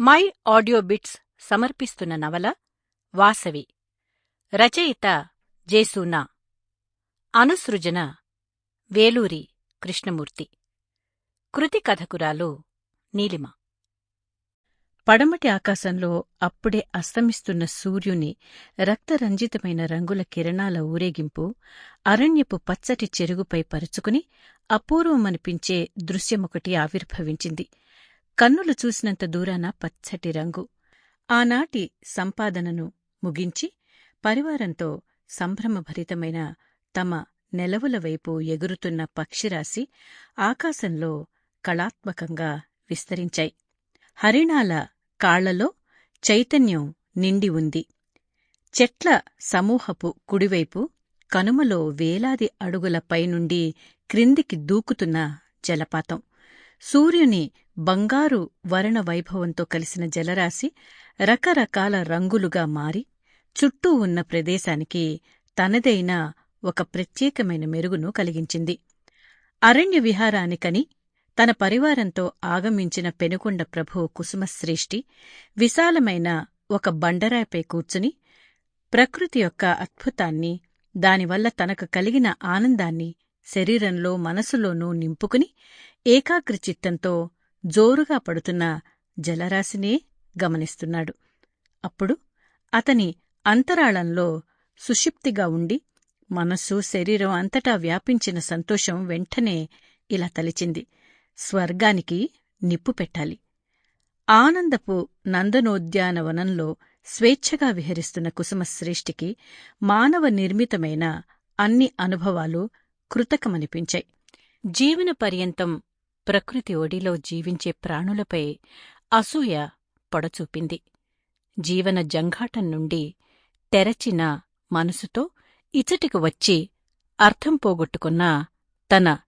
My audio bits సమర్పిస్తున్న నవల వాసవి. రచయిత జేసూనా. అనుసృజన వేలూరి కృష్ణమూర్తి. కృతి కథకురాలు నీలిమ. పడమటి ఆకాశంలో అప్పుడే అస్తమిస్తున్న సూర్యుని రక్తరంజితమైన రంగుల కిరణాల ఊరేగింపు అరణ్యపు పచ్చటి చెరుగుపై పరుచుకుని అపూర్వమనిపించే దృశ్యమొకటి ఆవిర్భవించింది. కన్నులు చూసినంత దూరాన పచ్చటి రంగు. ఆనాటి సంపాదనను ముగించి పరివారంతో సంభ్రమభరితమైన తమ నెలవుల వైపు ఎగురుతున్న పక్షిరాశి ఆకాశంలో కళాత్మకంగా విస్తరించాయి. హరిణాల కాళ్ళలో చైతన్యం నిండి ఉంది. చెట్ల సమూహపు కుడివైపు కనుమలో వేలాది అడుగుల పైనుండి క్రిందికి దూకుతున్న జలపాతం. సూర్యుని బంగారు వరణ వైభవంతో కలిసిన జలరాశి రకరకాల రంగులుగా మారి చుట్టూ ఉన్న ప్రదేశానికి తనదైన ఒక ప్రత్యేకమైన మెరుగును కలిగించింది. అరణ్య విహారానికని తన పరివారంతో ఆగమించిన పెనుకొండ ప్రభు కుసుమశ్రేష్ఠి విశాలమైన ఒక బండరాయిపై కూర్చుని ప్రకృతి యొక్క అద్భుతాన్ని దానివల్ల తనకు కలిగిన ఆనందాన్ని శరీరంలో మనసులోనూ నింపుకుని ఏకాగ్రచిత్తంతో జోరుగా పడుతున్న జలరాశినే గమనిస్తున్నాడు. అప్పుడు అతని అంతరాళంలో సుషిప్తిగా ఉండి మనస్సు శరీరం అంతటా వ్యాపించిన సంతోషం వెంటనే ఇలా తలిచింది. స్వర్గానికి నిప్పు పెట్టాలి. ఆనందపు నందనోద్యానవనంలో స్వేచ్ఛగా విహరిస్తున్న కుసుమశ్రేష్ఠికి మానవ నిర్మితమైన అన్ని అనుభవాలు కృతకమనిపించాయి. జీవన పర్యంతం ప్రకృతి ఒడిలో జీవించే ప్రాణులపై అసూయ పొడచూపింది. జీవన జంఘాటం నుండి తెరచిన మనసుతో ఇచటికి వచ్చి అర్థం పోగొట్టుకున్న తన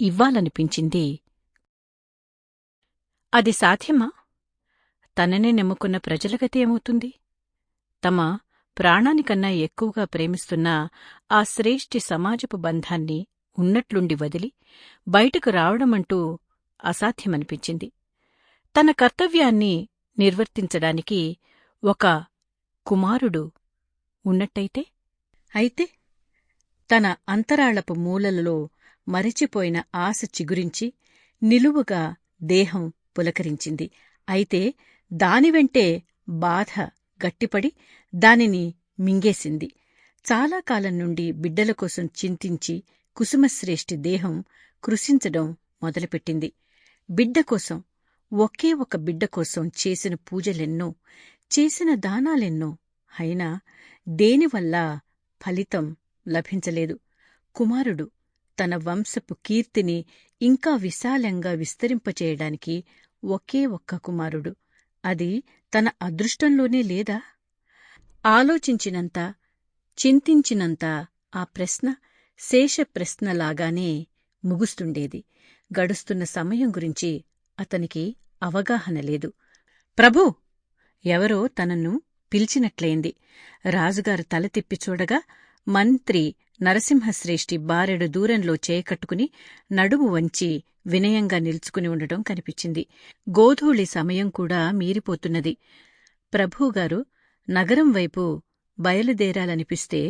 ఇవ్వాలనిపించింది. అది సాధ్యమా? తననే నమ్ముకున్న ప్రజలగతి ఏమవుతుంది? తమ ప్రాణానికన్నా ఎక్కువగా ప్రేమిస్తున్న ఆ శ్రేష్ఠి సమాజపు బంధాన్ని ఉన్నట్లుండి వదిలి బయటకు రావడమంటూ అసాధ్యమనిపించింది. తన కర్తవ్యాన్ని నిర్వర్తించడానికి ఒక కుమారుడు ఉన్నట్టయితే? అయితే తన అంతరాళపు మూలలలో మరిచిపోయిన ఆశ చిగురించి నిలువుగా దేహం పులకరించింది. అయితే దానివెంటే బాధ గట్టిపడి దానిని మింగేసింది. చాలా కాలం నుండి బిడ్డల కోసం చింతించి కుసుమశ్రేష్ఠి దేహం కృషించడం మొదలుపెట్టింది. బిడ్డ కోసం ఒకే ఒక బిడ్డ కోసం చేసిన పూజలెన్నో చేసిన దానాలెన్నో అయినా దేనివల్ల ఫలితం లభించలేదు. కుమారుడు తన వంశపు కీర్తిని ఇంకా విశాలంగా విస్తరింపచేయడానికి ఒకే ఒక్క కుమారుడు. అది తన అదృష్టంలోనే లేదా? ఆలోచించినంత చింతించినంత ఆ ప్రశ్న శేష ప్రశ్నలాగానే ముగుస్తుండేది. గడుస్తున్న సమయం గురించి అతనికి అవగాహన లేదు. ప్రభూ! ఎవరో తనను పిలిచినట్లయింది రాజుగారు తల తిప్పి చూడగా మంత్రి నరసింహశ్రేష్ఠి బారెడు దూరంలో చేయకట్టుకుని నడుము వంచి వినయంగా నిల్చుకుని ఉండటం కనిపించింది. గోధూళి సమయం కూడా మీరిపోతున్నది. ప్రభువుగారు నగరం వైపు బయలుదేరాలనిపిస్తే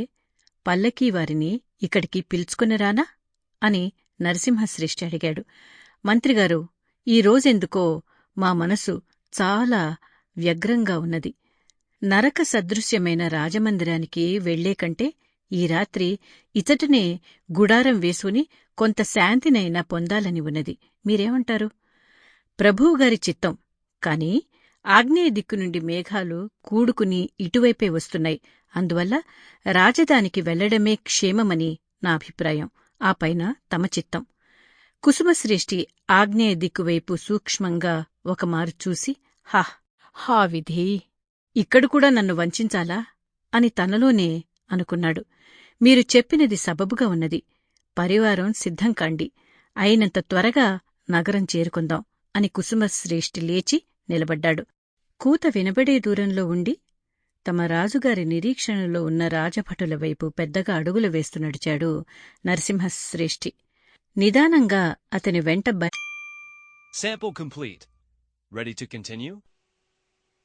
పల్లకీవారిని ఇక్కడికి పిలుచుకునిరానా? అని నరసింహశ్రేష్ఠి అడిగాడు. మంత్రిగారు ఈ రోజెందుకో మా మనసు చాలా వ్యగ్రంగా ఉన్నది. నరక సదృశ్యమైన రాజమందిరానికి వెళ్ళేకంటే ఈ రాత్రి ఇచటనే గుడారం వేసుకుని కొంత శాంతినైనా పొందాలని ఉన్నది. మీరేమంటారు? ప్రభువుగారి చిత్తం. కాని ఆగ్నేయ దిక్కు నుండి మేఘాలు కూడుకుని ఇటువైపే వస్తున్నాయి. అందువల్ల రాజధానికి వెళ్ళడమే క్షేమమని నా అభిప్రాయం. ఆ పైన తమ చిత్తం. కుసుమశ్రేష్ఠి ఆగ్నేయ దిక్కువైపు సూక్ష్మంగా ఒకమారు చూసి హా హా విధి ఇక్కడ కూడా నన్ను వంచాలా? అని తనలోనే అనుకున్నాడు. మీరు చెప్పినది సబబుగా ఉన్నది. పరివారం సిద్ధం కాండి. అయినంత త్వరగా నగరం చేరుకుందాం అని కుసుమశ్రేష్ఠి లేచి నిలబడ్డాడు. కూత వినబడే దూరంలో ఉండి తమ రాజుగారి నిరీక్షణలో ఉన్న రాజభటుల వైపు పెద్దగా అడుగులు వేస్తూ నడిచాడు నరసింహశ్రేష్ఠి నిదానంగా అతని వెంట బ Sample complete. Ready to continue?